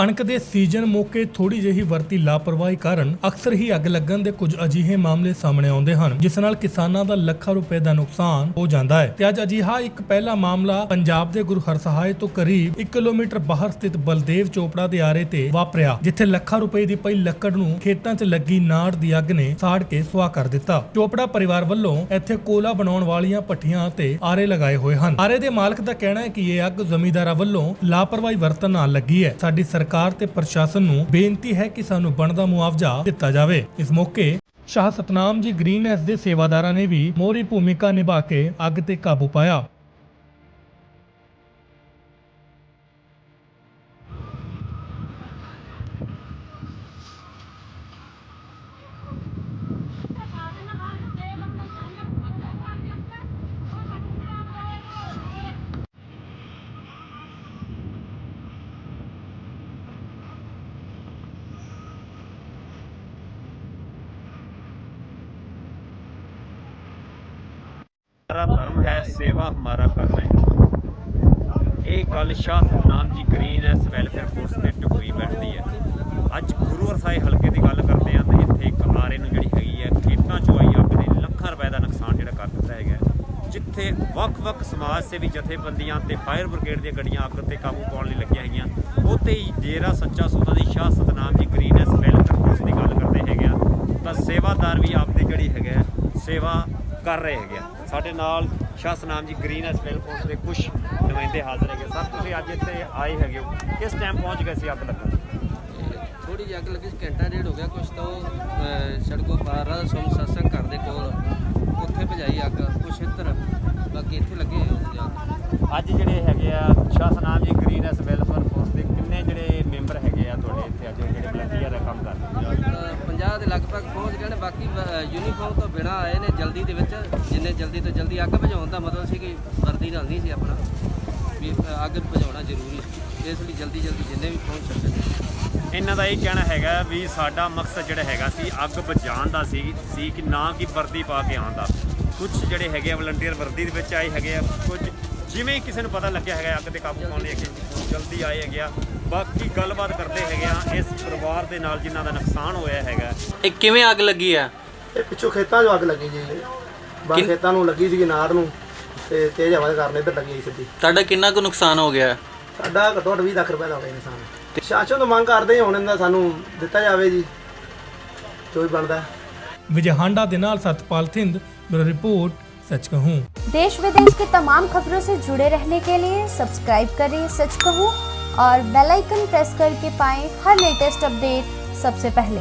ਕਣਕ ਦੇ ਸੀਜ਼ਨ ਮੌਕੇ ਥੋੜੀ ਜਿਹੀ ਵਰਤੀ ਲਾਪਰਵਾਹੀ ਕਾਰਨ ਅਕਸਰ ਹੀ ਅੱਗ ਲੱਗਣ ਦੇ ਕੁਝ ਅਜਿਹੇ ਮਾਮਲੇ ਸਾਹਮਣੇ ਆਉਂਦੇ ਹਨ, ਜਿਸ ਨਾਲ ਕਿਸਾਨਾਂ ਦਾ ਲੱਖਾਂ ਰੁਪਏ ਦਾ ਨੁਕਸਾਨ ਹੋ ਜਾਂਦਾ ਹੈ। ਤੇ ਅੱਜ ਅਜਿਹਾ ਇੱਕ ਪਹਿਲਾ ਮਾਮਲਾ ਪੰਜਾਬ ਦੇ ਗੁਰੂ ਹਰਸਹਾਏ ਤੋਂ ਕਰੀਬ 1 ਕਿਲੋਮੀਟਰ ਬਾਹਰ ਸਥਿਤ ਬਲਦੇਵ ਚੋਪੜਾ ਦੇ ਆਰੇ ਤੇ ਵਾਪਰਿਆ, ਜਿੱਥੇ ਲੱਖਾਂ ਰੁਪਏ ਦੀ ਪਈ ਲੱਕੜ ਨੂੰ ਖੇਤਾਂ 'ਚ ਲੱਗੀ ਨਾੜ ਦੀ ਅੱਗ ਨੇ ਸਾੜ ਕੇ ਸੁਆਹ ਕਰ ਦਿੱਤਾ। ਚੋਪੜਾ ਪਰਿਵਾਰ ਵੱਲੋਂ ਇੱਥੇ ਕੋਲਾ ਬਣਾਉਣ ਵਾਲੀਆਂ ਭੱਠੀਆਂ ਅਤੇ ਆਰੇ ਲਗਾਏ ਹੋਏ ਹਨ। ਆਰੇ ਦੇ ਮਾਲਕ ਦਾ ਕਹਿਣਾ ਹੈ ਕਿ ਇਹ ਅੱਗ ਜ਼ਮੀਂਦਾਰਾਂ ਵੱਲੋਂ ਲਾਪਰਵਾਹੀ ਵਰਤਣ ਨਾਲ ਲੱਗੀ ਹੈ। ਸਾਡੀ ਸਰਕਾਰ ਸਰਕਾਰ ਤੇ ਪ੍ਰਸ਼ਾਸਨ ਨੂੰ ਬੇਨਤੀ ਹੈ ਕਿ ਸਾਨੂੰ ਬਣਦਾ ਮੁਆਵਜ਼ਾ ਦਿੱਤਾ ਜਾਵੇ। ਇਸ ਮੌਕੇ ਸ਼ਾਹ ਸਤਨਾਮ ਜੀ ਗ੍ਰੀਨਐਸ ਦੇ ਸੇਵਾਦਾਰਾਂ ਨੇ ਵੀ ਮੋਹਰੀ ਭੂਮਿਕਾ ਨਿਭਾ ਕੇ ਅੱਗ ਤੇ ਕਾਬੂ ਪਾਇਆ। हमारा धर्म है सेवा हमारा कर्म है ਇਹ ਗੱਲ ਸ਼ਾਹ Satnam ji green S welfare force ਦੇ ਟਕੋਈ ਬੈਠਦੀ ਹੈ ਅੱਜ ਗੁਰੂ ਅਰਸਾਏ ਹਲਕੇ ਦੀ ਗੱਲ ਕਰਦੇ ਹਾਂ ਤੇ ਇੱਥੇ ਇੱਕ ਆਰੇ ਨੂੰ ਜਿਹੜੀ ਹੈਗੀ ਹੈ ਖੇਤਾਂ ਚੋਂ ਆਈ ਅੱਗ ਨੇ ਲੱਖਾਂ ਰੁਪਏ ਦਾ ਨੁਕਸਾਨ ਜਿਹੜਾ ਕਰ ਦਿੱਤਾ ਹੈਗਾ ਹੈ। ਜਿੱਥੇ ਵੱਖ-ਵੱਖ ਸਮਾਜ ਸੇਵੀ ਜਥੇਬੰਦੀਆਂ ਤੇ ਫਾਇਰ ਬ੍ਰਿਗੇਡ ਦੀਆਂ ਗੱਡੀਆਂ ਅੱਗ ਤੇ ਕਾਬੂ ਪਾਉਣ ਲਈ ਲੱਗੀਆਂ ਹੈਗੀਆਂ ਉੱਥੇ ਹੀ ਡੇਰਾ ਸੱਚਾ ਸੌਦਾ ਦੀ Shah Satnam ji green S welfare force ਦੀ ਗੱਲ ਕਰਦੇ ਹੈਗੇ ਆ ਤਾਂ ਸੇਵਾਦਾਰ ਵੀ ਆਪਦੀ ਜਿਹੜੀ ਹੈਗਾ ਹੈ, ਸੇਵਾ ਕਰ ਰਹੇ ਹੈਗੇ ਸਾਡੇ ਨਾਲ ਸ਼ਾਹ Satnam ji green S welfare ਦੇ ਕੁਝ ਨੁਮਾਇੰਦੇ ਹਾਜ਼ਰ ਹੈਗੇ ਸਰ ਤੁਸੀਂ ਅੱਜ ਇੱਥੇ ਆਏ ਹੈਗੇ ਹੋ। ਕਿਸ ਟਾਈਮ ਪਹੁੰਚ ਗਏ ਸੀ ਅੱਗ ਲੱਗਣ? ਥੋੜੀ ਜਿਹੀ ਅੱਗ ਲੱਗੀ ਘੰਟਾ ਡੇਢ ਹੋ ਗਿਆ ਕੁਛ ਤਾਂ ਉਹ, ਅਹ, ਸੜਕੋਂ ਪਾਰ ਸੋਮ ਸਤਸੰਗ ਘਰ ਦੇ ਕੋਲ। ਉੱਥੇ ਭਜਾਈ ਅੱਗ ਕੁਛ ਇੱਧਰ ਬਾਕੀ ਇੱਥੇ ਲੱਗੇ ਹੋਏ ਅੱਜ ਜਿਹੜੇ ਹੈਗੇ ਆ ਸ਼ਾਹ Satnam ji green S welfare force ਦੇ ਕਿੰਨੇ ਜਿਹੜੇ ਮੈਂਬਰ ਹੈਗੇ ਆ ਤੁਹਾਡੇ ਇੱਥੇ ਅੱਜ ਜਿਹੜੇ ਵਲੰਟੀਅਰ ਦਾ ਕੰਮ ਕਰ ਰਹੇ ਆ ਤਾਂ 50 ਦੇ ਲਗਭਗ ਪਹੁੰਚ ਗਏ ਨੇ ਬਾਕੀ ਯੂਨੀਫਾਰਮ ਤੋਂ ਬਿਨਾਂ ਆਏ ਨੇ ਜਲਦੀ ਦੇ ਵਿੱਚ, ਜਿੰਨੇ ਜਲਦੀ ਤੋਂ ਜਲਦੀ ਅੱਗ ਬੁਝਾਉਣ ਦਾ ਮਤਲਬ ਸੀ ਕਿ ਵਰਦੀ ਨਾਲ ਨਹੀਂ ਸੀ ਆਪਣਾ, ਵੀ ਅੱਗ ਬੁਝਾਉਣਾ ਜ਼ਰੂਰੀ ਸੀ। ਇਸ ਲਈ ਜਲਦੀ ਜਲਦੀ ਜਿੰਨੇ ਵੀ ਪਹੁੰਚ ਸਕਦੇ ਨੇ। ਇਹਨਾਂ ਦਾ ਇਹ ਕਹਿਣਾ ਹੈਗਾ ਵੀ ਸਾਡਾ ਮਕਸਦ ਜਿਹੜਾ ਹੈਗਾ ਸੀ ਅੱਗ ਬੁਝਾਉਣ ਦਾ ਸੀ ਸੀ ਕਿ ਨਾ ਕਿ ਵਰਦੀ ਪਾ ਕੇ ਆਉਣ ਦਾ। ਕੁਝ ਜਿਹੜੇ ਹੈਗੇ ਆ ਵਲੰਟੀਅਰ ਵਰਦੀ ਦੇ ਵਿੱਚ ਆਏ ਹੈਗੇ ਆ, ਕੁਝ ਜਿਵੇਂ ਹੀ ਕਿਸੇ ਨੂੰ ਪਤਾ ਲੱਗਿਆ ਹੈਗਾ ਅੱਗ ਤੇ ਕਾਬੂ ਪਾਉਣ ਲਈ ਅੱਗੇ ਜਲਦੀ ਆਏ ਹੈਗੇ ਆ। ਬਾਕੀ ਗੱਲਬਾਤ ਕਰਦੇ ਹੈਗੇ ਆ ਇਸ ਪਰਿਵਾਰ ਦੇ ਨਾਲ ਜਿਨ੍ਹਾਂ ਦਾ ਨੁਕਸਾਨ ਹੋਇਆ ਹੈਗਾ। ਇਹ ਕਿਵੇਂ ਅੱਗ ਲੱਗੀ ਆ? ਇਹ ਪਿੱਛੋਂ ਖੇਤਾਂ 'ਚ ਅੱਗ ਲੱਗੀ ਜੀ। ਬਾਹਰ ਖੇਤਾਂ ਨੂੰ ਲੱਗੀ ਸੀਗੀ ਨਾੜ ਨੂੰ ਤੇ ਤੇਜ਼ ਹਵਾ ਦੇ ਕਾਰਨ ਇੱਧਰ ਲੱਗੀ ਸੀ ਸਿੱਧੀ। ਤੁਹਾਡਾ ਕਿੰਨਾ ਕੁ ਨੁਕਸਾਨ ਹੋ ਗਿਆ? ਸਾਡਾ ਘੱਟੋ ਘੱਟ 20 ਲੱਖ ਰੁਪਏ ਦਾ ਹੋ ਗਿਆ ਇਨਸਾਨ ਤੇ ਸ਼ਾਸਨ ਤੋਂ ਮੰਗ ਕਰਦੇ ਹਾਂ ਹੁਣ ਇਹਦਾ ਸਾਨੂੰ ਦਿੱਤਾ ਜਾਵੇ ਜੀ। ਜੋ ਵੀ ਬਣਦਾ। ਵਿਜੇ ਹਾਂਡਾ ਦੇ ਨਾਲ ਸਤਪਾਲ ਥਿੰਦ ਬਿਊਰੋ ਰਿਪੋਰਟ सच कहूँ देश विदेश की तमाम खबरों से जुड़े रहने के लिए सब्सक्राइब करें सच कहूँ और बेल आइकन प्रेस करके पाएं हर लेटेस्ट अपडेट सबसे पहले